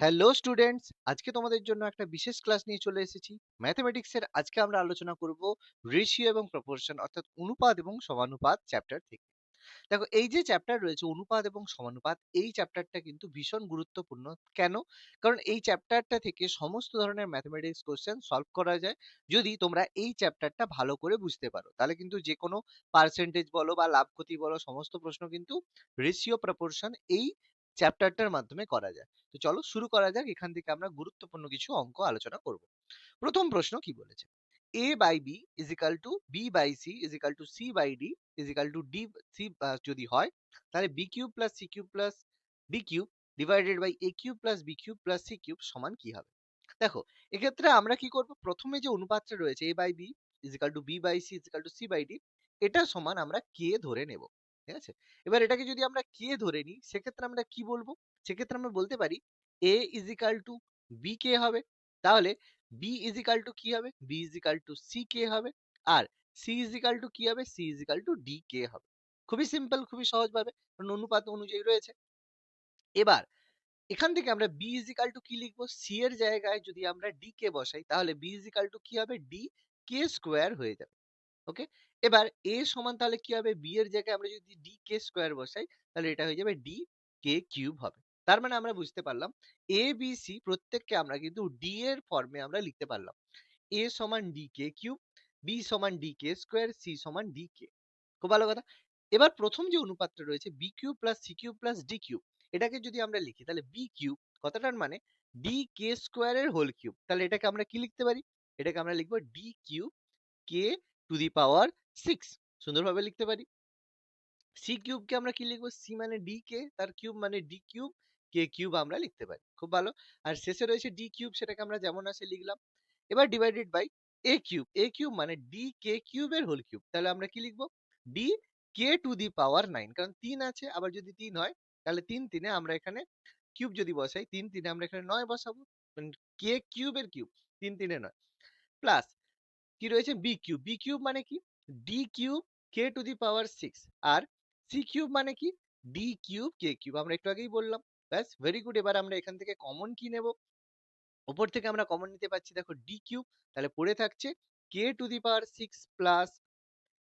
Hello students, আজকে তোমাদের জন্য একটা বিশেষ ক্লাস নিয়ে চলে এসেছি। ম্যাথমেটিক্সের আজকে আমরা আলোচনা করব রেশিও এবং প্রপোর্শন অর্থাৎ অনুপাত এবং সমানুপাত চ্যাপ্টার থেকে। দেখো, এই যে চ্যাপ্টার রয়েছে অনুপাত এবং সমানুপাত, এই চ্যাপ্টারটা কিন্তু ভীষণ গুরুত্বপূর্ণ। কেন? কারণ এই চ্যাপ্টারটা থেকে সমস্ত ধরনের ম্যাথমেটিক্স কোশ্চেন সলভ করা যায় যদি তোমরা এই চ্যাপ্টারটা ভালো করে বুঝতে পারো। তাহলে কিন্তু যে কোনো পার্সেন্টেজ বলো বা লাভ ক্ষতি বলো, সমস্ত প্রশ্ন কিন্তু রেশিও, প্রপোর্শন এই চ্যাপ্টারটার মাধ্যমে করা যায়। তো চলো শুরু করা যাক, এখান থেকে আমরা গুরুত্বপূর্ণ কিছু অঙ্ক আলোচনা করব। প্রথম প্রশ্ন কি বলেছে? A by B is equal to B by C is equal to C by D is equal to D C যদি হয়, তাহলে B cube plus C cube plus D cube divided by A cube plus B cube plus C cube সমান কি হবে? দেখো, এক্ষেত্রে আমরা কি করব? প্রথমে যে অনুপাতটা রয়েছে A by B is equal to B by C is equal to C by D এটা সমান আমরা কে ধরে নেব। ঠিক আছে? এবার এটাকে যদি আমরা কে ধরে নিই, সেক্ষেত্রে আমরা কি বলব? সেক্ষেত্রে আমরা বলতে পারি A is equal to B K হবে। তাহলে বি ইজ ইকাল টু কি হবে? B is equal to C K হবে। আর সি ইজ ইকাল টু কি হবে? C is equal to D K হবে। খুবই সিম্পল খুবই সহজ ভাবে কারণ অনুপাত অনুযায়ী রয়েছে। এবার এখান থেকে আমরা বি ইজ ইকাল টু কি লিখব? সি এর জায়গায় যদি আমরা ডি কে বসাই, তাহলে বি ইজ ইকাল টু কি হবে? ডি কে স্কোয়ার হয়ে যাবে। ওকে এবার এ সমান তাহলে কি হবে? বি এর জায়গায় আমরা যদি ডি কে স্কোয়ার বসাই, তাহলে এটা হয়ে যাবে ডি কে কিউব হবে। তার মানে আমরা বুঝতে পারলাম এ বি সি প্রত্যেককে আমরা কিন্তু ডি এর ফর্মে আমরা লিখতে পারলাম। এ সমান ডি কে কিউব বি সমান ডি কে স্কোয়ার সি সমান ডি কে খুব ভালো কথা। এবার প্রথম যে অনুপাতটা রয়েছে B cube plus C cube plus D cube এটাকে যদি আমরা লিখি, তাহলে বি কিউব কথাটার মানে? ডি কে স্কোয়ারের হোল কিউব তাহলে এটাকে আমরা কি লিখতে পারি? এটাকে আমরা লিখব D cube K to the power six, সুন্দরভাবে লিখতে পারি। সি কিউবকে আমরা কি লিখব? সি মানে ডি কে, তার কিউব মানে ডি কিউব, কে কিউব আমরা লিখতে পারি। খুব ভালো। আর শেষে রয়েছে ডি কিউব, সেটাকে আমরা যেমন আছে লিখলাম। এবার divided by A cube A cube মানে ডি কে কিউবের হোল কিউব। তাহলে আমরা কি লিখব? D K to the power nine, কারণ তিন আছে, আবার যদি তিন হয়, তাহলে তিন তিনে আমরা এখানে কিউব যদি বসাই, তিন তিনে আমরা এখানে নয় বসাবো। কে কিউবের কিউব, তিন তিনে নয়। প্লাস কি রয়েছে? B cube. বি কিউব মানে কি? D cube K to the power six R C cube মানে কি? ডি কিউব কে কিউব আমরা একটু আগেই বললাম। ব্যাস ভেরি গুড এবার আমরা এখান থেকে কমন কি নেব। উপর থেকে আমরা কমন নিতে পারছি, দেখো ডি কিউব তাহলে পড়ে থাকছে K to the power six plus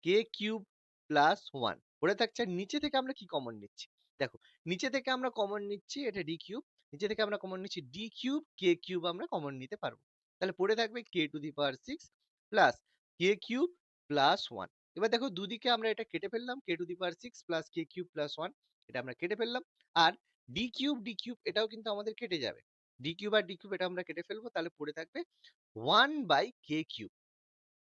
K cube plus one পড়ে থাকছে আর নিচে থেকে আমরা কি কমন নিচ্ছি? দেখো, নিচে থেকে আমরা কমন নিচ্ছি এটা ডি কিউব নিচে থেকে আমরা কমন নিচ্ছি ডি কিউব কে কিউব আমরা কমন নিতে পারব। তাহলে পড়ে থাকবে K to the power six plus K cube plus one এবার দেখো দুদিকে আমরা এটা কেটে ফেললাম K to the power six plus K cube plus one এটা আমরা কেটে ফেললাম। আর ডি কিউব ডি কিউব এটাও কিন্তু আমাদের কেটে যাবে। ডি কিউব আর ডি কিউব এটা আমরা কেটে ফেলব, তাহলে পড়ে থাকবে ওয়ান বাই কে কিউব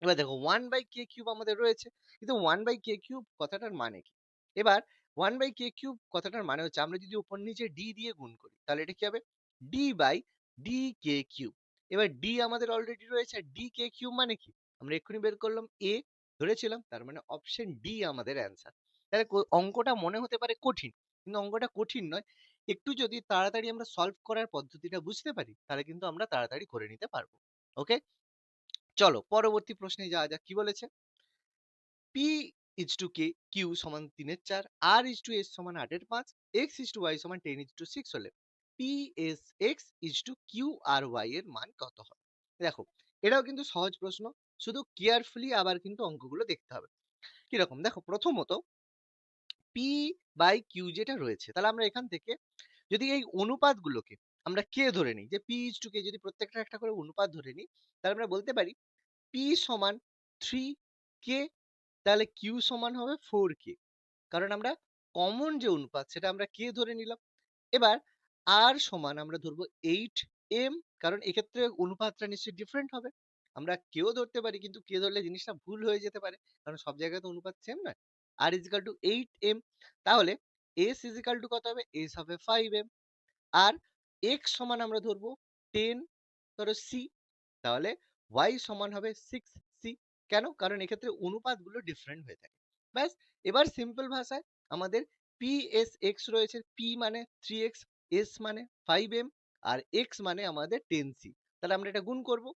এবার দেখো ওয়ান বাই কে কিউব আমাদের রয়েছে, কিন্তু ওয়ান বাই কে কিউব কথাটার মানে কি? এবার ওয়ান বাই কে কিউব কথাটার মানে হচ্ছে আমরা যদি উপর নিচে ডি দিয়ে গুণ করি, তাহলে এটা কি হবে? D by D K cube এবার ডি আমাদের অলরেডি রয়েছে ডি কে কিউব মানে কি? আমরা এক্ষুনি বের করলাম এ ধরেছিলাম, তার মানে অপশন ডি আমাদের অ্যান্সার তাহলে অঙ্কটা মনে হতে পারে কঠিন, কিন্তু অঙ্কটা কঠিন নয়। একটু যদি তাড়াতাড়ি আমরা সলভ করার পদ্ধতিটা বুঝতে পারি, তাহলে কিন্তু আমরা তাড়াতাড়ি করে নিতে পারব ওকে চলো, পরবর্তী প্রশ্নে যাওয়া যাক, কি বলেছে? P is to K Q সমান তিনের চার আর ইজ টু এস সমান আটের পাঁচ এক্স ইজ টু ওয়াই সমান টেন ইজ টু সিক্স হলে P S X is to Q R Y এর মান কত হবে দেখো, এটাও কিন্তু সহজ প্রশ্ন শুধু কেয়ারফুলি আবার কিন্তু অঙ্কগুলো দেখতে হবে। কীরকম? দেখো, প্রথমত পি বাই কিউ যেটা রয়েছে, তাহলে আমরা এখান থেকে যদি এই অনুপাতগুলোকে আমরা কে ধরে নিই, যে পি ইজ টু কে যদি প্রত্যেকটা একটা করে অনুপাত ধরে নিই, তাহলে আমরা বলতে পারি পি সমান থ্রি কে তাহলে কিউ সমান হবে ফোর কে কারণ আমরা কমন যে অনুপাত, সেটা আমরা কে ধরে নিলাম। এবার আর সমান আমরা ধরবো এইট এম কারণ এক্ষেত্রে অনুপাতটা নিশ্চয়ই ডিফারেন্ট হবে। আমরা কেও ধরতে পারি, কিন্তু কে ধরলে জিনিসটা ভুল হয়ে যেতে পারে। কারণ সব জায়গায় তো অনুপাত সেম নয়। R is equal to eight M তাহলে এস ইজিক্যাল টু কত হবে? এস হবে ফাইভ এম আর এক্স সমান আমরা ধরবো টেন ধরো সি তাহলে ওয়াই সমান হবে সিক্স সি কেন? কারণ এক্ষেত্রে অনুপাতগুলো ডিফারেন্ট হয়ে থাকে। ব্যাস, এবার সিম্পল ভাষায় আমাদের পি এস এক্স রয়েছে। পি মানে থ্রি এক্স এস মানে ফাইভ এম আর এক্স মানে আমাদের টেন সি তাহলে আমরা এটা গুণ করব।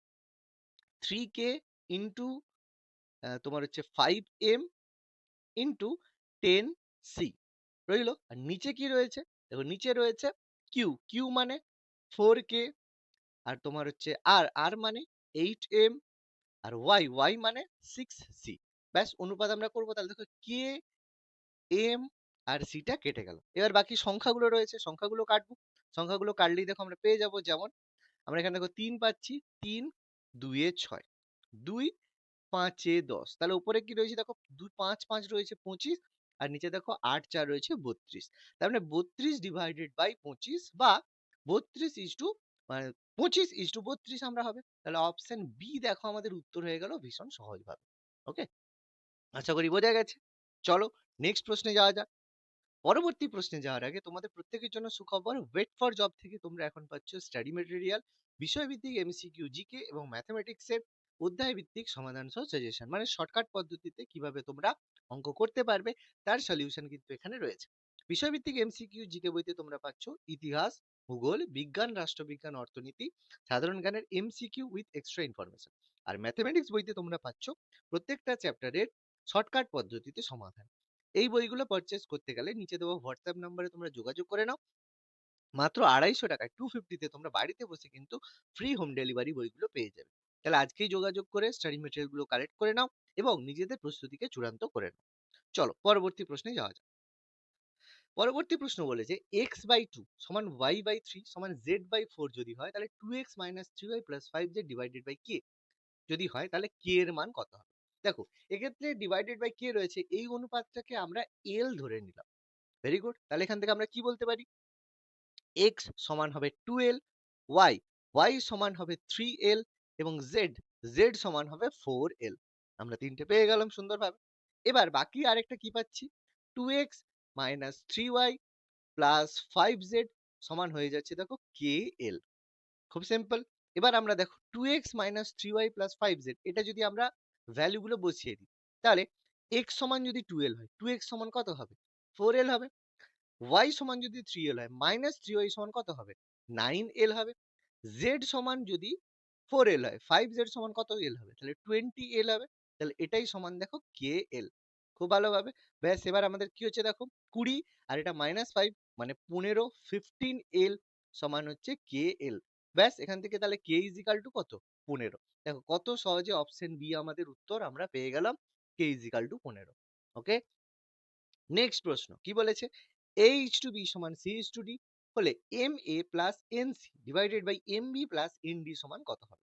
থ্রি কে ইন্টু তোমার হচ্ছে five M into ten C রইল। আর নিচে কি রয়েছে? দেখো নিচে রয়েছে কিউ কিউ মানে ফোর কে আর তোমার হচ্ছে আর আর মানে এইট এম আর ওয়াই ওয়াই মানে সিক্স সি ব্যাস, অনুপাত আমরা করব তাহলে দেখো কে এম আর সিটা কেটে গেল। এবার বাকি সংখ্যাগুলো রয়েছে। সংখ্যাগুলো কাটবো। সংখ্যাগুলো কাটলেই দেখো আমরা পেয়ে যাব যেমন, আমরা এখানে দেখো তিন পাচ্ছি। তিন দুইয়ে ছয়, দুই পাঁচে দশ। তাহলে উপরে কি রয়েছে দেখো? দুই পাঁচ পাঁচ রয়েছে পঁচিশ, আর নিচে দেখো আট চার রয়েছে বত্রিশ। তার মানে বত্রিশ ডিভাইডেড বাই পঁচিশ বা বত্রিশ ইজ টু মানে পঁচিশ ইজ টু বত্রিশ আমরা হবে। তাহলে অপশন বি দেখো আমাদের উত্তর হয়ে গেল ভীষণ সহজভাবে। ওকে আশা করি বোঝা গেছে। চলো নেক্সট প্রশ্নে যাওয়া যাক। পরবর্তী প্রশ্নে যাওয়ার আগে তোমাদের প্রত্যেকের জন্য সুখবর ওয়েট ফর জব থেকে তোমরা এখন পাচ্ছ স্টাডি মেটেরিয়াল বিষয়ভিত্তিক এমসিকিউ জিকে এবং ম্যাথমেটিক্স এর অধ্যায় ভিত্তিক সমাধান সহ সাজেশন মানে শর্টকাট পদ্ধতিতে কীভাবে তোমরা অঙ্ক করতে পারবে, তার সলিউশন কিন্তু এখানে রয়েছে। বিষয়ভিত্তিক এমসিকিউ জিকে বইতে তোমরা পাচ্ছ ইতিহাস, ভূগোল, বিজ্ঞান, রাষ্ট্রবিজ্ঞান, অর্থনীতি, সাধারণ জ্ঞানের এমসিকিউ উইথ এক্সট্রা ইনফরমেশন আর ম্যাথমেটিক্স বইতে তোমরা পাচ্ছ প্রত্যেকটা চ্যাপ্টারের শর্টকাট পদ্ধতিতে সমাধান। এই বইগুলো পারচেস করতে গেলে নিচে দেওয়া হোয়াটসঅ্যাপ নাম্বারে তোমরা যোগাযোগ করে নাও। মাত্র আড়াইশো টাকায় টু ফিফটিতে তোমরা বাড়িতে বসে কিন্তু ফ্রি হোম ডেলিভারি বইগুলো পেয়ে যাবে। তাহলে আজকেই যোগাযোগ করে স্টাডি মেটেরিয়ালগুলো কালেক্ট করে নাও এবং নিজেদের প্রস্তুতিকে চূড়ান্ত করে নাও। চলো পরবর্তী প্রশ্নে যাওয়া যাক। পরবর্তী প্রশ্ন বলেছে এক্স বাই টু সমান ওয়াই বাই থ্রি সমান জেড বাই ফোর যদি হয়, তাহলে two X minus three Y plus five Z divided by K যদি হয়, তাহলে কে এর মান কত হবে? দেখো, এক্ষেত্রে ডিভাইডেড বাই কে রয়েছে, এই অনুপাতটাকে আমরা এল ধরে নিলাম। ভেরি গুড তাহলে এখান থেকে আমরা কি বলতে পারি? এক্স সমান হবে টু এল ওয়াই ওয়াই সমান হবে থ্রি এল এবং জেড জেড সমান হবে ফোর এল আমরা তিনটে পেয়ে গেলাম সুন্দরভাবে। এবার বাকি আরেকটা কি পাচ্ছি? Two X minus three Y plus five Z সমান হয়ে যাচ্ছে দেখো কে এল খুব সিম্পল এবার আমরা দেখো two X minus three Y plus five Z এটা যদি আমরা ভ্যালুগুলো বসিয়ে দিই। তাহলে এক্স সমান যদি টু এল হয় টু এক্স সমান কত হবে? ফোর এল হবে। ওয়াই সমান যদি থ্রি এল হয় মাইনাস থ্রি ওয়াই সমান কত হবে? নাইন এল হবে। জেড সমান যদি ফোর এল হয় ফাইভ জেড সমান কত এল হবে? তাহলে টোয়েন্টি এল হবে। তাহলে এটাই সমান দেখো কে এল খুব ভালোভাবে। ব্যাস, এবার আমাদের কি হচ্ছে দেখো? কুড়ি আর এটা মাইনাস ফাইভ মানে পনেরো ফিফটিন এল সমান হচ্ছে কে এল ব্যাস, এখান থেকে তাহলে কে ইজিকাল টু কত? পনেরো। দেখো কত সহজে অপশন বি আমাদের উত্তর আমরা পেয়ে গেলাম কে ইজিকাল টু পনেরো ওকে নেক্সট প্রশ্ন, কি বলেছে? এইচ টু বি সমান সি ইজ টু ডি হলে M A plus N C divided by M B plus N D সমান কত হবে?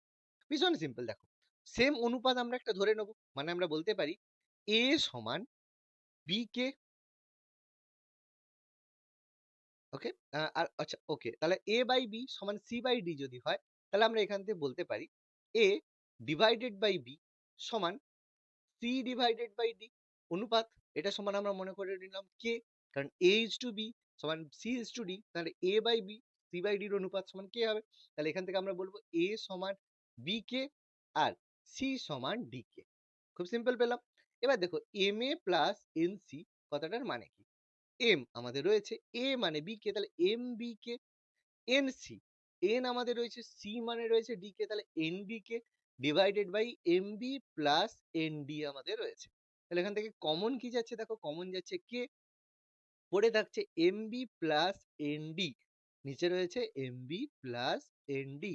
ভীষণ সিম্পল দেখো সেম অনুপাত আমরা একটা ধরে নেব মানে আমরা বলতে পারি এ সমান বি কে ওকে আর আচ্ছা ওকে তাহলে এ বাই বি সমান সি বাই ডি যদি হয়, তাহলে আমরা এখান থেকে বলতে পারি এ ডিভাইডেড বাই বি সমান সি ডিভাইডেড বাই ডি অনুপাত। এটা সমান আমরা মনে করে নিলাম কে কারণ এ ইজ টু বি সমান সি ইজ টু ডি তাহলে A by B C by ডির অনুপাত সমান কে হবে। তাহলে এখান থেকে আমরা বলব এ সমান বি কে আর সি সমান ডি কে খুব সিম্পল পেলাম। এবার দেখো M A plus N C কথাটার মানে কি? এম আমাদের রয়েছে এ মানে বি কে তাহলে M B K N C N আমাদের রয়েছে সি মানে রয়েছে ডি কে তাহলে N B K divided by M B plus N D আমাদের রয়েছে। তাহলে এখান থেকে কমন কি যাচ্ছে? দেখো কমন যাচ্ছে কে? পড়ে থাকছে M B plus N D নিচে রয়েছে M B plus N D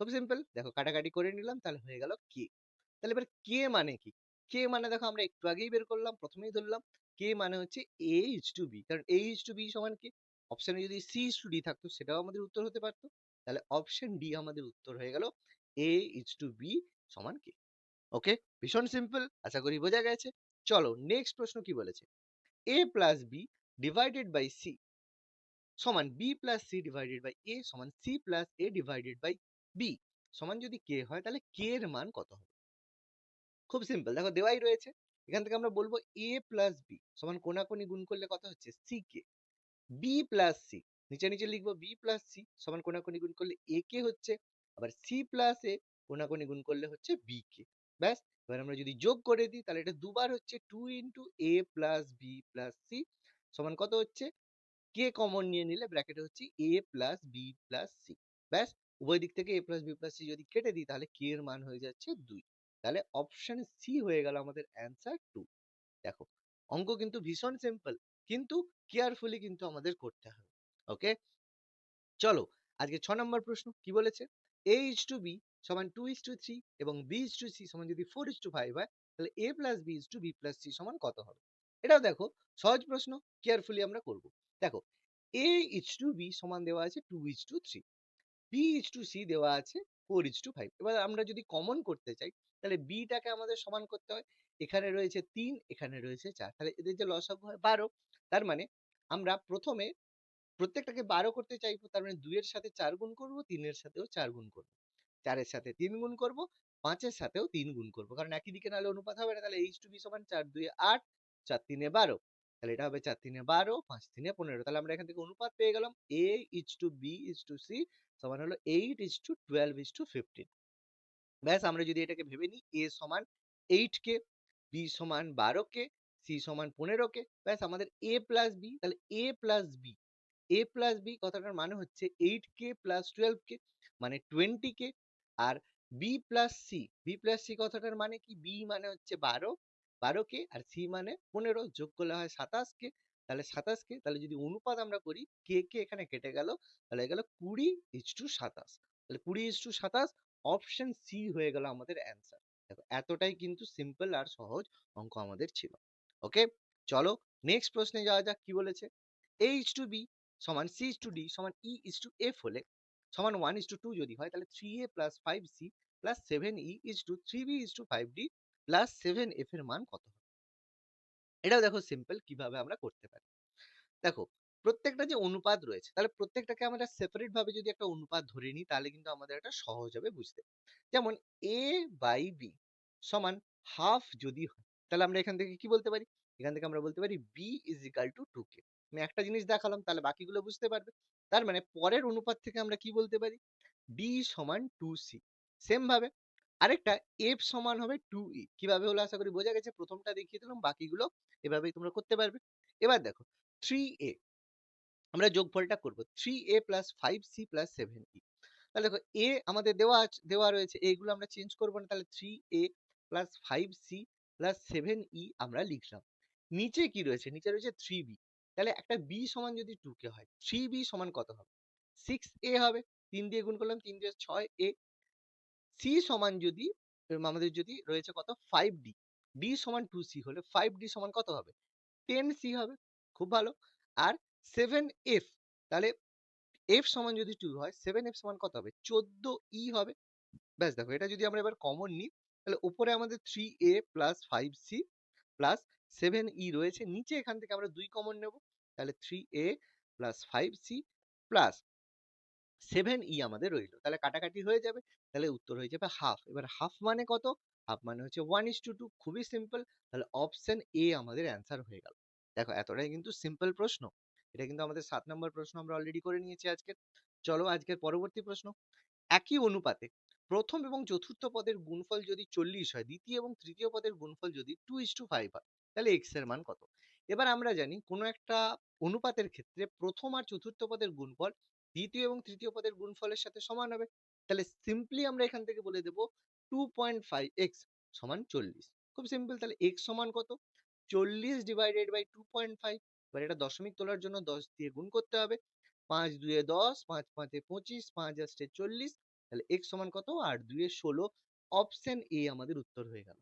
খুব সিম্পল দেখো কাটাকাটি করে নিলাম, তাহলে হয়ে গেল কে। তাহলে এবার কে মানে কি? কে মানে দেখো আমরা একটু আগেই বের করলাম, প্রথমেই ধরলাম। কে মানে হচ্ছে এ ইজ টু বি কারণ এ ইজ টু বি সমান কি? অপশনে যদি সি টু ডি থাকতো, সেটাও আমাদের উত্তর হতে পারতো। তাহলে অপশন ডি আমাদের উত্তর হয়ে গেল। এ ইজ টু বি সমান কে ওকে ভীষণ সিম্পল আশা করি বোঝা গেছে। চলো নেক্সট প্রশ্ন কি বলেছে? A plus B divided by C সমান B plus C divided by A সমান C plus A divided by B সমান যদি কে হয়, তাহলে কে এর মান কত হবে? খুব সিম্পল দেখো, দেওয়াই রয়েছে। এখান থেকে আমরা বলব এ প্লাস বি সমান কোনাকুনি গুণ করলে কত হচ্ছে? C K B plus C নিচে নিচে লিখব বি প্লাস সি সমান কোনাকুনি গুণ করলে এ কে হচ্ছে। আবার সি প্লাস এ কোনাকুনি গুণ করলে হচ্ছে বি কে ব্যাস, এবার আমরা যদি যোগ করে দিই, তাহলে এটা দুবার হচ্ছে two into A plus B plus C সমান কত হচ্ছে? কে কমন নিয়ে নিলে ব্র্যাকেটে হচ্ছে A plus B plus C ব্যাস, উভয় দিক থেকে A plus B plus C যদি কেটে দিই, তাহলে কে এর মান হয়ে যাচ্ছে দুই। তাহলে অপশন সি হয়ে গেল আমাদের অ্যান্সার টু দেখো, অঙ্ক কিন্তু ভীষণ সিম্পল কিন্তু কেয়ারফুলি কিন্তু আমাদের করতে হবে ওকে চলো, আজকে ছ নম্বর প্রশ্ন, কি বলেছে? এ ইজ টু বি সমান টু ইজ টু থ্রি এবং বি ইজ টু সি সমান যদি ফোর ইজ টু ফাইভ হয়, তাহলে A plus B is to B plus C সমান কত হবে? এটাও দেখো, সহজ প্রশ্ন কেয়ারফুলি আমরা করব। দেখো এ ইজ টু বি সমান দেওয়া আছে two is to three B is to C দেওয়া আছে ফোর ইজ টু ফাইভ এবার আমরা যদি কমন করতে চাই, তাহলে বিটাকে আমাদের সমান করতে হয়। এখানে রয়েছে তিন, এখানে রয়েছে চার। তাহলে এদের যে লসাগু হয় বারো, তার মানে আমরা প্রথমে প্রত্যেকটাকে বারো করতে চাইব, তার মানে দুইয়ের সাথে চার গুণ করব, তিনের সাথেও চার গুণ করব। চারের সাথে তিন গুণ করব, পাঁচের সাথেও তিন গুণ করব। কারণ একই দিকে নাহলে অনুপাত হবে না, তাহলে এইচ টু বি সমান চার দুই আট, চার তিনে বারো। তাহলে এটা হবে চার তিনে বারো, পাঁচ তিনে পনেরো। তাহলে আমরা এখান থেকে অনুপাত পেয়ে গেলাম A is to B is to C সমান হলো eight is to twelve is to fifteen ব্যাস, আমরা যদি এটাকে ভেবে নিই এ সমান এইট কে বি সমান বারো কে সি সমান পনেরো কে, ব্যাস আমাদের এ প্লাস বি তাহলে A plus B A plus B কথাটার মানে হচ্ছে eight K plus twelve K মানে টোয়েন্টি কে আর B plus C B plus C কথাটার মানে কি? বি মানে হচ্ছে বারো বারো কে আর সি মানে পনেরো, যোগ করলে হয় সাতাশ কে তাহলে সাতাশ কে তাহলে যদি অনুপাত আমরা করি কে কে এখানে কেটে গেল, তাহলে গেল কুড়ি ইজ টু সাতাশ, তাহলে কুড়ি ইজ টু সাতাশ অপশন সি হয়ে গেল আমাদের অ্যান্সার দেখো, এতটাই কিন্তু সিম্পল আর সহজ অঙ্ক আমাদের ছিল। ওকে চলো নেক্সট প্রশ্নে যাওয়া যাক, কি বলেছে? এ ইজ টু বি সমান সি ইজ টু ডি সমান ই ইজ টু এফ হলে সমান ওয়ান ইজ টু টু যদি হয় তাহলে three A plus five C plus seven E is to three B is to five D plus seven F এর মান কত হবে? এটাও দেখো সিম্পল কীভাবে আমরা করতে পারি। দেখো, প্রত্যেকটা যে অনুপাত রয়েছে, তাহলে প্রত্যেকটাকে আমরা সেপারেট ভাবে যদি একটা অনুপাত ধরে নিই, তাহলে কিন্তু আমাদের এটা সহজ হবে বুঝতে। যেমন এ বাই বি সমান হাফ যদি হয়, তাহলে আমরা এখান থেকে কি বলতে পারি? এখান থেকে আমরা বলতে পারি B is equal to two K আমি একটা জিনিস দেখালাম, তাহলে বাকিগুলো বুঝতে পারবে। তার মানে পরের অনুপাত থেকে আমরা কি বলতে পারি? বি সমান টু সি সেম ভাবে আরেকটা এফ সমান হবে টু ই কীভাবে হলো আশা করি বোঝা গেছে? প্রথমটা দেখিয়ে দিলাম, বাকিগুলো এভাবেই তোমরা করতে পারবে। এবার দেখো থ্রি এ আমরা যোগফলটা করব। Three A plus five C plus seven E তাহলে দেখো এ আমাদের দেওয়া আছে, দেওয়া রয়েছে, এগুলো আমরা চেঞ্জ করব না, তাহলে three A plus five C plus seven E আমরা লিখলাম। নিচে কি রয়েছে? নিচে রয়েছে থ্রি বি তাহলে একটা বি সমান যদি টু কে হয় থ্রি বি সমান কত হবে? সিক্স এ হবে, তিন দিয়ে গুণ করলাম, তিন দিয়ে ছয় এ সি সমান যদি, আমাদের যদি রয়েছে কত? ফাইভ ডি ডি সমান টু সি হলে ফাইভ ডি সমান কত হবে? টেন সি হবে, খুব ভালো। আর সেভেন এফ তাহলে এফ সমান যদি টু হয় সেভেন এফ সমান কত হবে? চোদ্দ ই হবে। ব্যাস দেখো, এটা যদি আমরা এবার কমন নিই, তাহলে উপরে আমাদের three A plus five C plus seven E রয়েছে। নিচে এখান থেকে আমরা দুই কমন নেব। তাহলে three A plus five C plus seven E আমাদের রইল। তাহলে কাটাকাটি হয়ে যাবে। তাহলে উত্তর হয়ে যাবে হাফ এবার হাফ মানে কত? হাফ মানে হচ্ছে ওয়ান ইস টু টু খুবই সিম্পল তাহলে অপশন এ আমাদের অ্যান্সার হয়ে গেল। দেখো, এতটাই কিন্তু সিম্পল প্রশ্ন। এটা কিন্তু আমাদের সাত নম্বর প্রশ্ন আমরা অলরেডি করে নিয়েছি আজকে চলো আজকের পরবর্তী প্রশ্ন। একই অনুপাতে প্রথম এবং চতুর্থ পদের গুণফল যদি চল্লিশ হয়, দ্বিতীয় এবং তৃতীয় পদের গুণফল যদি টু ইস টু ফাইভ হয় তাহলে এক্সের মান কত? এবার আমরা জানি কোনো একটা অনুপাতের ক্ষেত্রে প্রথম আর চতুর্থ পদের গুণফল দ্বিতীয় এবং তৃতীয় পদের গুণফলের সাথে সমান হবে। তাহলে সিম্পলি আমরা এখান থেকে বলে দেব টু পয়েন্ট ফাইভ এক্স সমান চল্লিশ। খুব সিম্পল তাহলে এক্স সমান কত? চল্লিশ divided by two point five এবার এটা দশমিক তোলার জন্য দশ দিয়ে গুণ করতে হবে। পাঁচ দুয়ে দশ, পাঁচ পাঁচে পঁচিশ, পাঁচ আসছে চল্লিশ, তাহলে এক্স সমান কত? আর দুয়ে ষোলো। অপশন এ আমাদের উত্তর হয়ে গেল।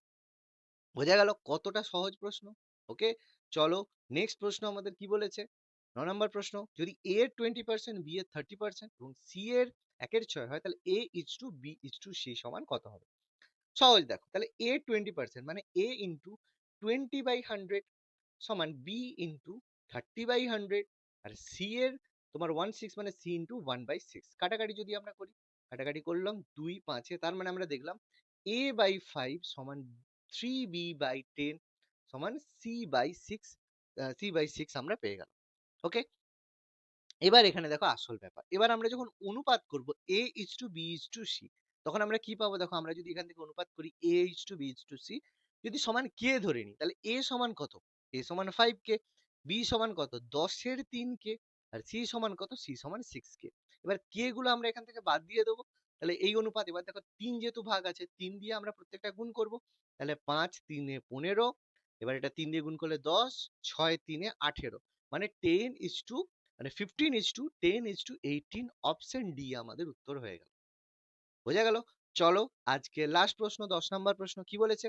বোঝা গেল কতটা সহজ প্রশ্ন। ওকে? চলো নেক্সট প্রশ্ন আমাদের কি বলেছে? ন নম্বর প্রশ্ন, যদি এ এর টোয়েন্টি পার্সেন্ট বি এর থার্টি পার্সেন্ট এবং সি এর একের ছয় হয়, তাহলে A is to B is to C সমান কত হবে? সহজ দেখো, তাহলে এ টোয়েন্টি পার্সেন্ট মানে A into twenty by hundred সমান B into thirty by hundred R C এর তোমার ওয়ান সিক্স মানে C into one by six কাটাকাটি যদি আমরা করি, কাটাকাটি করলাম দুই পাঁচে, তার মানে আমরা দেখলাম এ বাই ফাইভ সমান থ্রি বি বাই টেন সমান C by six C by six আমরা পেয়ে গেলাম ওকে এবার এখানে দেখো আসল ব্যাপার, এবার আমরা যখন অনুপাত করব A is to B is to C তখন আমরা কি পাবো? দেখো আমরা যদি এখান থেকে অনুপাত করি A is to B is to C যদি সমান কে ধরে নিই, তাহলে এ সমান কত? এ সমান ফাইভ কে বি সমান কত? দশের তিন কে আর সি সমান কত? সি সমান সিক্স কে এবার কে গুলো আমরা এখান থেকে বাদ দিয়ে দেবো তাহলে এই অনুপাত, এবার দেখো তিন যেহেতু ভাগ আছে, তিন দিয়ে আমরা প্রত্যেকটা গুণ করব। তাহলে পাঁচ তিনে পনেরো, এবার এটা তিন দিয়ে গুণ করলে দশ, ছয় তিনে আঠেরো। মানে টেন ইজ টু মানে fifteen is to ten is to eighteen option D আমাদের উত্তর হয়ে গেল। বোঝা গেল? চলো আজকে লাস্ট প্রশ্ন, দশ নম্বর প্রশ্ন কি বলেছে?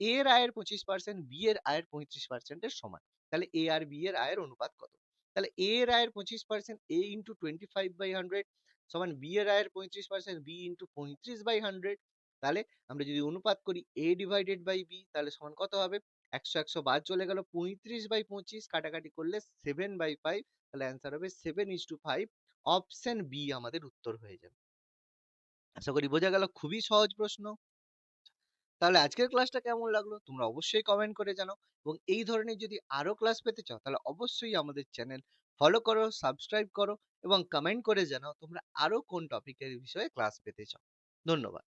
এর আয়ের পঁচিশ পার্সেন্ট বি এর আয়ের পঁয়ত্রিশ পার্সেন্টের সমান। তাহলে এ আর বি এর আয়ের অনুপাত কত? তাহলে এ এর আয়ের পঁচিশ percent A into twenty five by hundred সমান বি এর আয়ের পঁয়ত্রিশ পার্সেন্ট বি ইন্টু পঁয়ত্রিশ বাই হান্ড্রেড তাহলে আমরা যদি অনুপাত করি এ ডিভাইডেড বাই বি তাহলে সমান কত হবে? একশো একশো বাদ চলে গেল, পঁয়ত্রিশ বাই পঁচিশ, কাটাকাটি করলে সেভেন বাই ফাইভ তাহলে অ্যান্সার হবে seven is to five option B আমাদের উত্তর হয়ে যাবে। আশা করি বোঝা গেল, খুবই সহজ প্রশ্ন। তাহলে আজকের ক্লাসটা কেমন লাগল? তোমরা অবশ্যই কমেন্ট করে জানাও। এবং এই ধরনের যদি আরও ক্লাস পেতে চাও, তাহলে অবশ্যই আমাদের চ্যানেল ফলো করো সাবস্ক্রাইব করো এবং কমেন্ট করে জানাও তোমরা আরও কোন টপিকের বিষয়ে ক্লাস পেতে চাও। ধন্যবাদ।